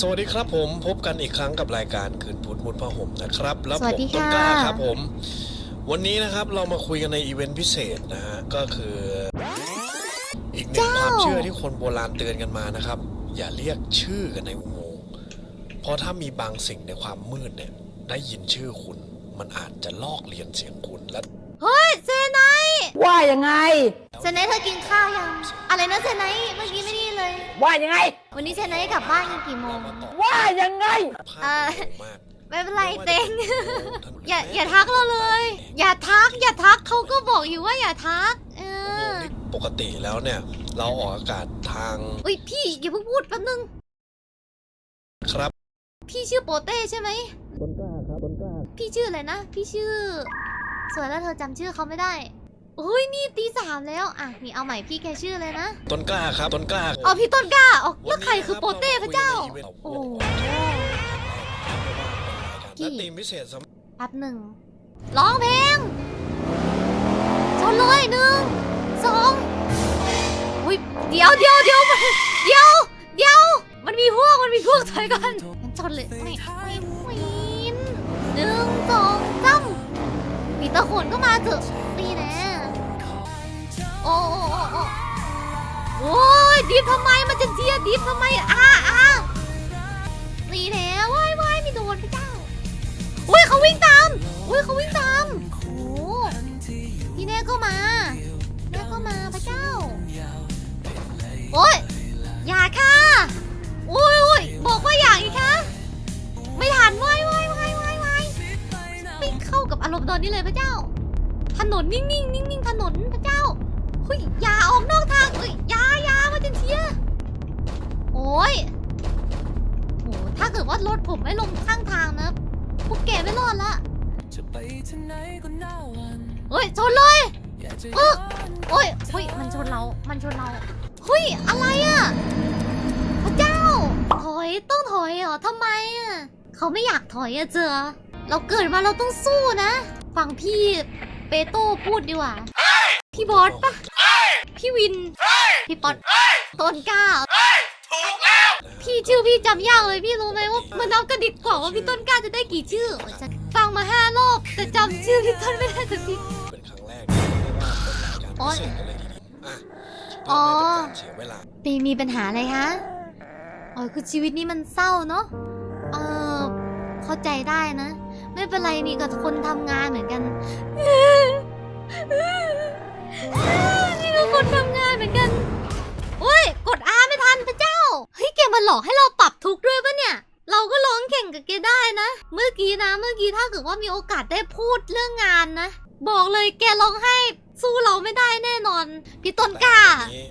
สวัสดีครับผมพบกันอีกครั้งกับรายการคืนพุธมุดผ้าห่มนะครับแล้วสผวัสมดีต้นค่ะกล้าครับผม วันนี้นะครับเรามาคุยกันในอีเวนต์พิเศษนะฮะก็คือ อีกหนึ่งความเชื่อที่คนโบราณเตือนกันมานะครับ อย่าเรียกชื่อกันในอุโมงค์เพราะถ้ามีบางสิ่งในความมืดเนี่ย ได้ยินชื่อคุณ มันอาจจะลอกเลียนเสียงคุณและเฮ้ยเซไนท์ว่ายังไงเซไนท์เธอกินข้าวยังอะไรนะเซไนท์เมื่อกี้ไม่ได้ยินเลย ว่ายังไง วันนี้เซไนท์กลับบ้านกันกี่โมงมาต่อว่ายังไงภาเอ่อพเร็วมากไม่เป็นไรเต็ง อย่าอย่าทักเราเลย อย่าทัก อย่าทักเขาก็บอกอยู่ว่าอย่าทัก เออุโมองค์นี่ปกติแล้วเนี่ย เราออกอากาศทางอุ้ยพี่อย่าเพิ่งพูดแป๊บนึง ครับพี่ชื่อโปเต้ใช่ไหมต้นกล้าครับต้นกล้าพี่ชื่ออะไรนะ พี่ชื่อ สวยแล้วเธอจำชื่อเขาไม่ได้ โอ้ยนี่ตีสามแล้วอะนี่เอาใหม่พี่แกชื่ออะไรนะต้นกล้าครับต้นกล้าอ๋อพี่ต้นกล้าอ๋อแล้วใครคือโปเต้พระเจ้า โอ้โหและทีมพิเศษสำแป๊บหนึ่งร้องเพลงชนเลยหนึ่งสองอุ้ยเดี๋ยวเดี๋ยวเดี๋ยวเดี๋ยวเดี๋ยวมันมีพวกมันมีพวกถอยก่อนงั้นชนเลยไม่ไม่ไม่หนึ่งสองสามปีเตอร์ขนก็มาเถอะนี่แน่ ดิฟทำไมมันจะเจียดิฟทำไมอ่าอ่านี่แน่ว้ายว้ายมีโดนพระเจ้าอุ้ยเขาวิ่งตามอุ้ยเขาวิ่งตามโอ้พี่แน่ก็มาแน่ก็มาพระเจ้าโอ้ยอย่าค่ะโอ้ยโอ้ยบอกว่าอย่าอีกค่ะไม่ทันว้ายว้ายว้ายว้ายว้ายไม่เข้ากับอารมณ์ตอนนี้เลยพระเจ้า ถนนนิ่งๆนิ่งๆถนนพระเจ้าเฮ้ยอย่าออกนอกทางเอ้ยอย่าอย่ามาจะเชียร์โอ้ยโหถ้า เกิดว่ารถผมไม่ลงข้างทางนะพวกแกไม่รอดละจะไปที่ไหนก็น่าหวันเฮ้ยชนเลยอยากจะเออโอ้ยเฮ้ยมันชนเรา มันชนเราเฮ้ยอะไรอะพระเจ้า ถอยต้องถอยเหรอทำไมอะเขาไม่อยากถอยอะเจอ เราเกิดมาเราต้องสู้นะ ฟังพี่เปโต้พูดดีกว่าพี่บอสปะพี่วิน พี่ป๊อตต้นกล้า พี่ชื่อพี่จำยากเลยพี่รู้ไหมว่ามันนับกระดิกกว่าว่าพี่ต้นกล้าจะได้กี่ชื่อฉันฟังมาห้ารอบแต่จำชื่อพี่ต้นไม่ได้สักทีเป็นครั้งแรกที่เรียกว่าเป็นรายการโอ๊พิยเศษกันเลยทีเดียวอะอ๋เพื่ออไม่เป็นการเสียเวลาปีมีปัญหาอะไรคะอ๋อคือชีวิตนี้มันเศร้าเนาะเออเข้าใจได้นะ ไม่เป็นไรนี่กับคนทำงานเหมือนกันนี่ก็คนทำงานเหมือนกัน อกให้เราปรับทุกข์ด้วยปะเนี่ย เราก็ร้องแข่งกับแกได้นะ เมื่อกี้นะ เมื่อกี้ถ้าเกิดว่ามีโอกาสได้พูดเรื่องงานนะ บอกเลยแกร้องไห้สู้เราไม่ได้แน่นอน พี่ต้นกล้าแต่ทีนี้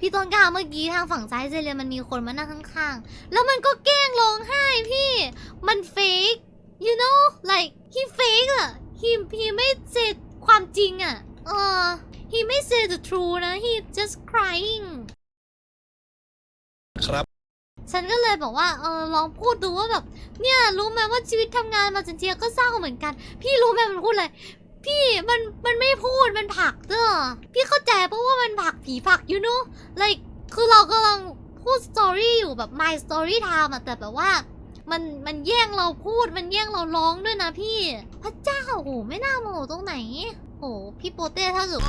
พี่ต้นกล้าเมื่อกี้ทางฝั่งซ้ายเซเรียมันมีคนมานั่งข้างๆ แล้วมันก็แกล้งร้องไห้พี่ มันเฟก you know like he fake อะ he he ไม่เซความจริงอะเออ he ไม่ say the true นะ he just crying ครับ ฉันก็เลยบอกว่าเออลองพูดดูว่าแบบ เนี่ยรู้ไหมว่าชีวิตทำงานมาจนเจียก็เศร้าเหมือนกัน พี่รู้ไหมมันพูดอะไรพี่มันมันไม่พูดมันผลักเด้อพี่เข้าใจเพราะว่ามันผลักผีผลักอยู่เนอะ like คือเรากำลังพูดสตอรี่อยู่แบบ my story time อะแต่แบบว่า มันมันแย่งเราพูดมันแย่งเราร้องด้วยนะพี่ พระเจ้าโหไม่น่าโมโหตรงไหนโหพี่โปเต้ถ้าเกิด